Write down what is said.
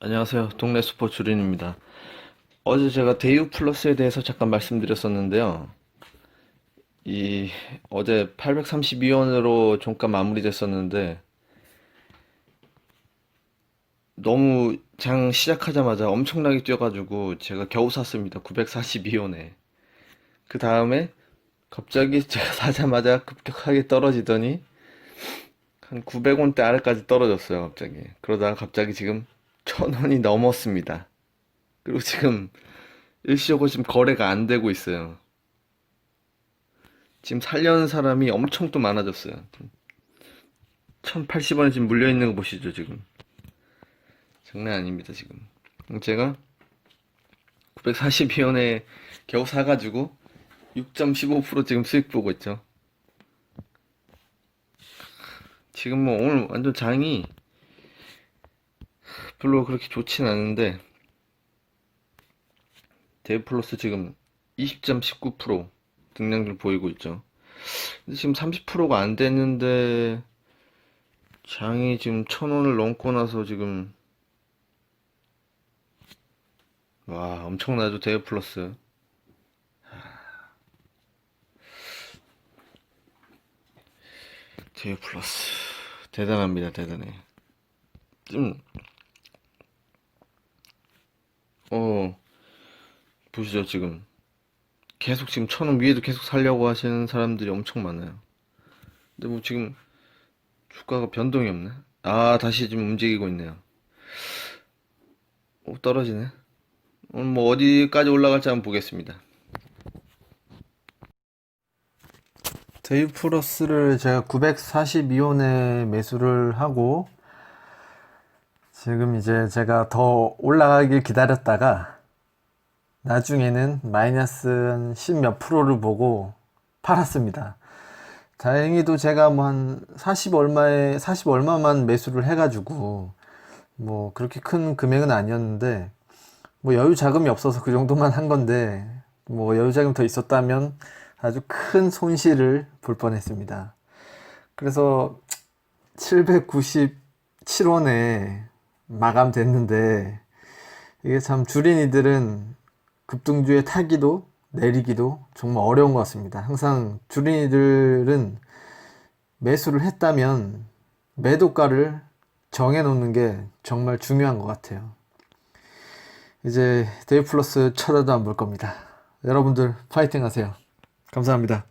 안녕하세요. 동네 슈퍼 주린입니다. 어제 제가 데이우 플러스에 대해서 잠깐 말씀드렸었는데요. 이 어제 832원으로 종가 마무리됐었는데 너무 장 시작하자마자 엄청나게 뛰어가지고 제가 겨우 샀습니다. 942원에. 그 다음에 갑자기 제가 사자마자 급격하게 떨어지더니 한 900원대 아래까지 떨어졌어요, 갑자기. 그러다가 갑자기 지금 1000원이 넘었습니다. 그리고 지금 일시적으로 지금 거래가 안 되고 있어요. 지금 살려는 사람이 엄청 또 많아졌어요. 1080원에 지금 물려있는 거 보시죠, 지금. 장난 아닙니다, 지금. 제가 942원에 겨우 사가지고 6.15% 지금 수익 보고 있죠. 지금 뭐 오늘 완전 장이 별로 그렇게 좋진 않은데 데이플러스 지금 20.19% 등량률 보이고 있죠. 근데 지금 30%가 안 됐는데 장이 지금 1000원을 넘고 나서 지금 와 엄청나죠 데이플러스. 데이플러스. 대단합니다 대단해. 좀 어, 보시죠, 지금. 계속 지금 천 원 위에도 계속 살려고 하시는 사람들이 엄청 많아요. 근데 뭐 지금 주가가 변동이 없네. 아, 다시 지금 움직이고 있네요. 오, 떨어지네. 오늘 뭐 어디까지 올라갈지 한번 보겠습니다. 데이 플러스를 제가 942원에 매수를 하고 지금 이제 제가 더 올라가길 기다렸다가 나중에는 마이너스 10 몇 프로를 보고 팔았습니다. 다행히도 제가 뭐 한 40 얼마에 40 얼마만 매수를 해가지고 뭐 그렇게 큰 금액은 아니었는데 뭐 여유 자금이 없어서 그 정도만 한 건데 뭐 여유 자금 더 있었다면 아주 큰 손실을 볼 뻔했습니다. 그래서 797원에 마감됐는데 이게 참 주린이들은 급등주에 타기도 내리기도 정말 어려운 것 같습니다. 항상 주린이들은 매수를 했다면 매도가를 정해놓는 게 정말 중요한 것 같아요. 이제 데이플러스 쳐다도 안 볼 겁니다. 여러분들 파이팅 하세요. 감사합니다.